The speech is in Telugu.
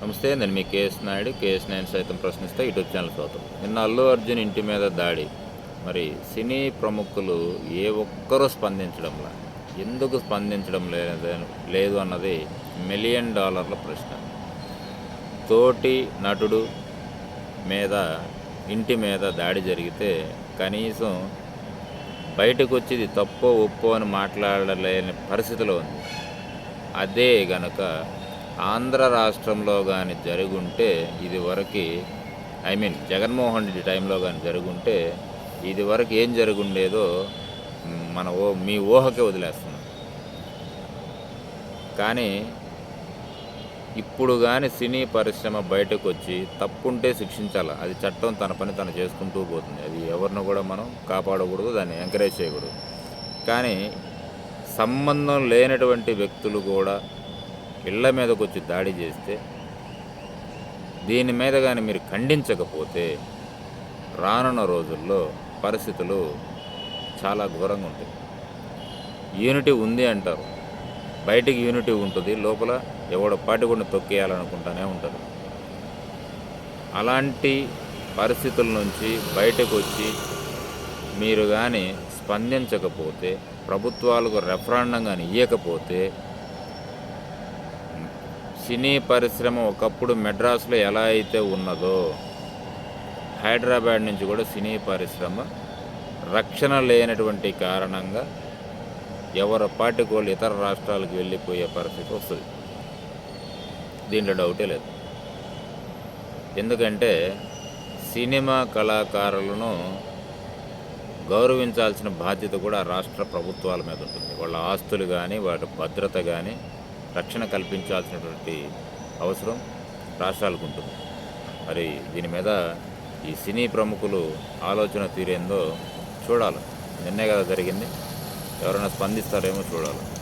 నమస్తే నేను మీ కేఎస్ నాయుడు. కేఎస్ నాయుడు సైతం ప్రశ్నిస్తే యూట్యూబ్ ఛానల్ స్వాగతం. నిన్న అల్లు అర్జున్ ఇంటి మీద దాడి. మరి సినీ ప్రముఖులు ఏ ఒక్కరూ స్పందించడంలా? ఎందుకు స్పందించడం లేదు లేదు అన్నది మిలియన్ డాలర్ల ప్రశ్న. తోటి నటుడు మీద ఇంటి మీద దాడి జరిగితే కనీసం బయటకు వచ్చి ఇది తప్పో ఒప్పో అని మాట్లాడలేని పరిస్థితిలో ఉంది. అదే గనక ఆంధ్ర రాష్ట్రంలో కానీ జరుగుంటే ఇది వరకు ఐ మీన్ జగన్మోహన్ రెడ్డి టైంలో కానీ జరుగుంటే ఇది వరకు ఏం జరుగుండేదో మన ఓ మీ ఊహకే వదిలేస్తున్నాం. కానీ ఇప్పుడు కానీ సినీ పరిశ్రమ బయటకు వచ్చి తప్పుంటే శిక్షించాలి. అది చట్టం తన పని తను చేసుకుంటూ పోతుంది. అది ఎవరిని కూడా మనం కాపాడకూడదు దాన్ని ఎంకరేజ్ చేయకూడదు. కానీ సంబంధం లేనటువంటి వ్యక్తులు కూడా ఇళ్ళ మీదకు వచ్చి దాడి చేస్తే దీని మీద కానీ మీరు ఖండించకపోతే రానున్న రోజుల్లో పరిస్థితులు చాలా ఘోరంగా ఉంటాయి. యూనిటీ ఉంది అంటారు. బయటికి యూనిటీ ఉంటుంది లోపల ఎవడో పాటికుండా తొక్కేయాలనుకుంటానే ఉంటారు. అలాంటి పరిస్థితుల నుంచి బయటకు వచ్చి మీరు కానీ స్పందించకపోతే ప్రభుత్వాలకు రెఫరాండం కానీ ఇవ్వకపోతే సినీ పరిశ్రమ ఒకప్పుడు మెడ్రాస్లో ఎలా అయితే ఉన్నదో హైదరాబాద్ నుంచి కూడా సినీ పరిశ్రమ రక్షణ లేనటువంటి కారణంగా ఎవరి పార్టీకి వాళ్ళు ఇతర రాష్ట్రాలకు వెళ్ళిపోయే పరిస్థితి వస్తుంది. దీంట్లో డౌటే లేదు. ఎందుకంటే సినిమా కళాకారులను గౌరవించాల్సిన బాధ్యత కూడా రాష్ట్ర ప్రభుత్వాల మీద ఉంటుంది. వాళ్ళ ఆస్తులు కానీ వాటి భద్రత కానీ రక్షణ కల్పించాల్సినటువంటి అవసరం రాష్ట్రాలకు ఉంటుంది. మరి దీని మీద ఈ సినీ ప్రముఖులు ఆలోచన తీరేందో చూడాలి. నిన్నే కదా జరిగింది. ఎవరైనా స్పందిస్తారేమో చూడాలి.